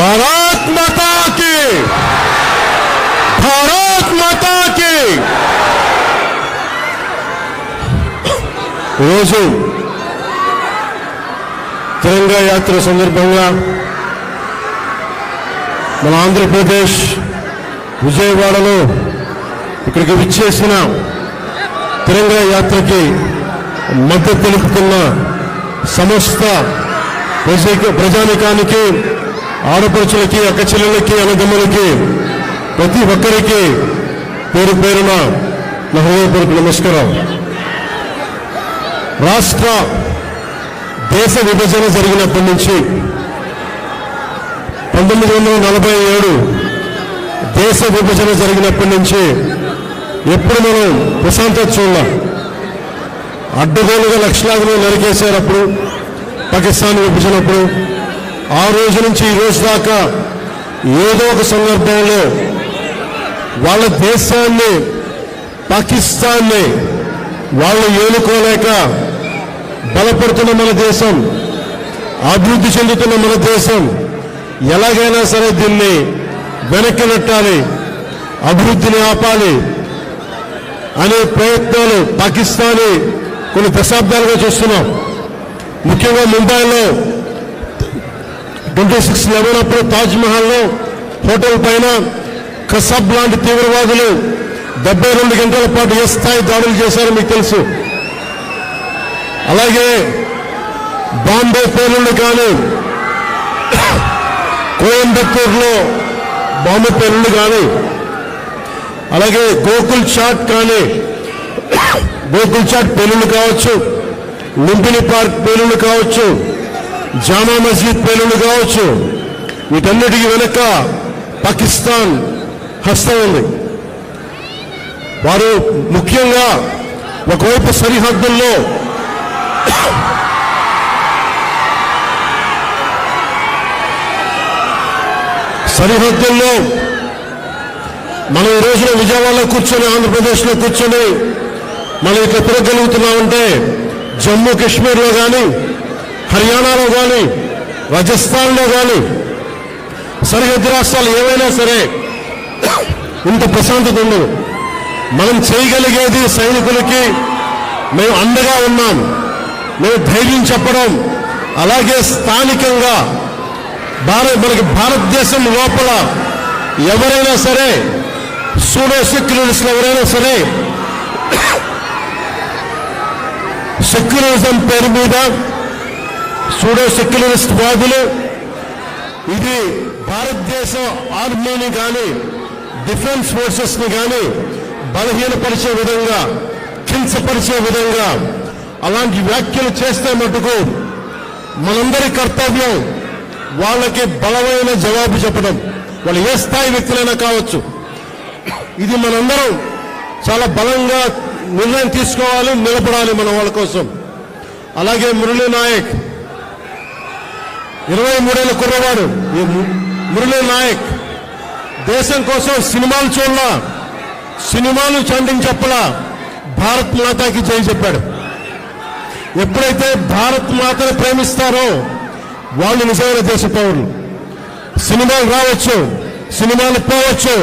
భారత్ మాతాకి భారత్ మాతాకి ఈరోజు తిరంగా యాత్ర సందర్భంగా మన ఆంధ్రప్రదేశ్ విజయవాడలో ఇక్కడికి విచ్చేసిన తిరంగా యాత్రకి మద్దతు తెలుపుతున్న సమస్త ప్రజానికానికి ఆడపడుచులకి అక్కచెల్లెలకి అన్నదమ్ములకి ప్రతి ఒక్కరికి పేరు పేరున నా హృదయపూర్వక నమస్కారం. రాష్ట్ర దేశ విభజన జరిగినప్పటి నుంచి పంతొమ్మిది వందల నలభై ఏడు దేశ విభజన జరిగినప్పటి నుంచి ఎప్పుడు మనం ప్రశాంతత చూడాల. అడ్డగోలుగా లక్షలాది నరికేశారు అప్పుడు పాకిస్తాన్ విభజనప్పుడు ఆ రోజు నుంచి ఈ రోజు దాకా ఏదో ఒక సందర్భంలో వాళ్ళ దేశాన్ని పాకిస్తాన్ని వాళ్ళు ఏలుకోలేక బలపడుతున్న మన దేశం అభివృద్ధి చెందుతున్న మన దేశం ఎలాగైనా సరే దీన్ని వెనక్కి నెట్టాలి అభివృద్ధిని ఆపాలి అనే ప్రయత్నాలు పాకిస్తానీ కొన్ని దశాబ్దాలుగా చూస్తున్నాం. ముఖ్యంగా ముంబైలో ట్వంటీ సిక్స్ లెవెన్ అప్పుడు తాజ్ మహల్లో హోటల్ పైన కసబ్ లాంటి తీవ్రవాదులు డెబ్బై రెండు గంటల పాటు ఏ స్థాయి దాడులు చేశారో మీకు తెలుసు. అలాగే బాంబే పేలుళ్ళు కానీ కోయంబత్తూరులో బాంబే పేలుళ్ళు కానీ అలాగే గోకుల్ చాట్ కానీ గోకుల్ చాట్ పేలుళ్ళు కావచ్చు లుంపిని పార్క్ పేలుళ్ళు కావచ్చు జామా మస్జిద్ పేలుళ్ళు కావచ్చు. వీటన్నిటికీ వెనక పాకిస్తాన్ హస్తం ఉంది. వారు ముఖ్యంగా ఒకవైపు సరిహద్దుల్లో సరిహద్దుల్లో మనం ఈ రోజున విజయవాడలో కూర్చొని ఆంధ్రప్రదేశ్లో కూర్చొని మనం ఇట్లా తిరగలుగుతున్నామంటే జమ్మూ కాశ్మీర్లో కానీ హర్యానాలో కానీ రాజస్థాన్లో కానీ సరిహద్దు రాష్ట్రాలు ఏవైనా సరే ఇంత ప్రశాంతత ఉండదు. మనం చేయగలిగేది సైనికులకి మేము అండగా ఉన్నాం మేము ధైర్యం చెప్పడం అలాగే స్థానికంగా భారత్ మనకి భారతదేశం లోపల ఎవరైనా సరే సూడో సెక్యులరిస్టులు ఎవరైనా సరే సెక్యులరిజం పేరు మీద సూడో సెక్యులరిస్ట్ వాదులు ఇది భారతదేశ ఆర్మీని కానీ డిఫెన్స్ ఫోర్సెస్ని కానీ బలహీనపరిచే విధంగా కించపరిచే విధంగా అలాంటి వ్యాఖ్యలు చేస్తే మటుకు మనందరి కర్తవ్యం వాళ్ళకి బలమైన జవాబు చెప్పడం. వాళ్ళు ఏ స్థాయి వ్యక్తులైనా కావచ్చు. ఇది మనందరం చాలా బలంగా నిర్ణయం తీసుకోవాలి నిలబడాలి మన వాళ్ళ కోసం. అలాగే మురళీ నాయక్ ఇరవై మూడేళ్ళ కుర్రవాడు ఈ మురళీ నాయక్. దేశం కోసం సినిమాలు చూడలా సినిమాలు చండిని చెప్పలా భారత్ మాతాకి జై చెప్పాడు. ఎప్పుడైతే భారత్ మాతను ప్రేమిస్తారో వాళ్ళు నిజమైన దేశ పౌరులు. సినిమాలు రావచ్చు సినిమాలు పోవచ్చు.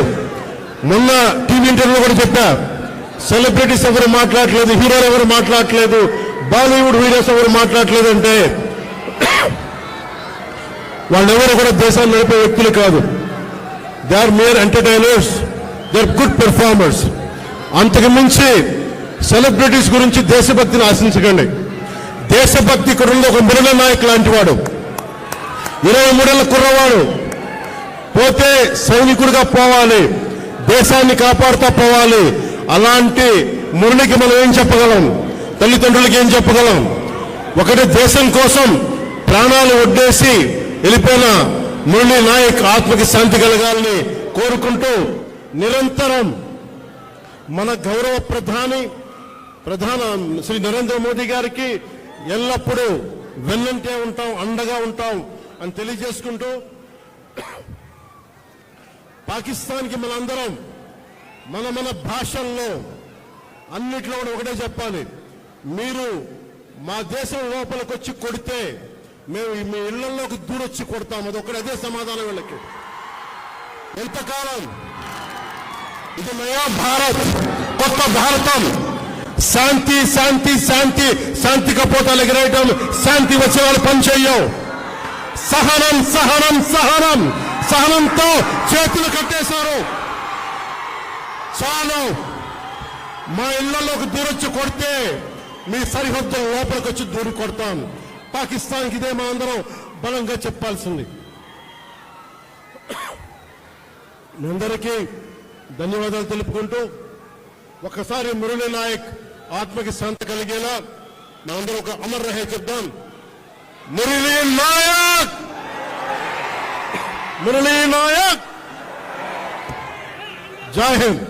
మొన్న టీవీ ఇంటర్వ్యూ కూడా చెప్పా సెలబ్రిటీస్ ఎవరు మాట్లాడలేదు హీరోలు ఎవరు మాట్లాడలేదు బాలీవుడ్ హీరోస్ ఎవరు మాట్లాడలేదు అంటే వాళ్ళెవరు కూడా దేశాన్ని నడిపే వ్యక్తులు కాదు. They are mere entertainers they are good performers అంతకు మించి సెలబ్రిటీస్ గురించి దేశభక్తిని ఆశించకండి. దేశభక్తి కుర్రలో ఒక మురళ నాయక్ లాంటి వాడు. ఇరవై మూడేళ్ళ కుర్రవాడు. పోతే సైనికుడిగా పోవాలి. దేశాన్ని కాపాడుతూ పోవాలి. అలాంటి మురళికి మనం ఏం చెప్పగలం? తల్లిదండ్రులకి ఏం చెప్పగలం? ఒకటి దేశం కోసం ప్రాణాలు ఒడ్డేసి వెళ్ళిపోయిన మురళీ నాయక్ ఆత్మకి శాంతి కలగాలని కోరుకుంటూ నిరంతరం మన గౌరవ ప్రధాని ప్రధాన శ్రీ నరేంద్ర మోదీ గారికి ఎల్లప్పుడూ వెన్నంటే ఉంటాం అండగా ఉంటాం అని తెలియజేసుకుంటూ పాకిస్తాన్కి మనందరం మన మన భాషల్లో అన్నిట్లో కూడా ఒకటే చెప్పాలి. మీరు మా దేశం లోపలికొచ్చి కొడితే మేము మీ ఇళ్ళలోకి దూరొచ్చి కొడతాం. అది ఒకటి అదే సమాధానం వీళ్ళకి. ఎంతకాలం? ఇది నయా భారత్ కొత్త భారతం. శాంతి శాంతి శాంతి శాంతి కపోతాలు ఎగిరేయటం. శాంతి వచ్చే వాళ్ళు పనిచేయం సహనం సహనం సహనం. సహనంతో చేతులు కట్టేశారు. చాలు. మా ఇళ్ళలోకి దూరొచ్చి కొడితే మీ సరిహద్దు లోపలికి వచ్చి దూరి కొడతాను. పాకిస్తాన్కి ఇదే మా అందరం బలంగా చెప్పాల్సింది. మీ అందరికీ ధన్యవాదాలు తెలుపుకుంటూ ఒకసారి మురళీ నాయక్ ఆత్మకి శాంతి కలిగేలా మనందరం ఒక అమర్ రహే చెప్దాం. మురళీ నాయక్! మురళీ నాయక్! జై హింద్!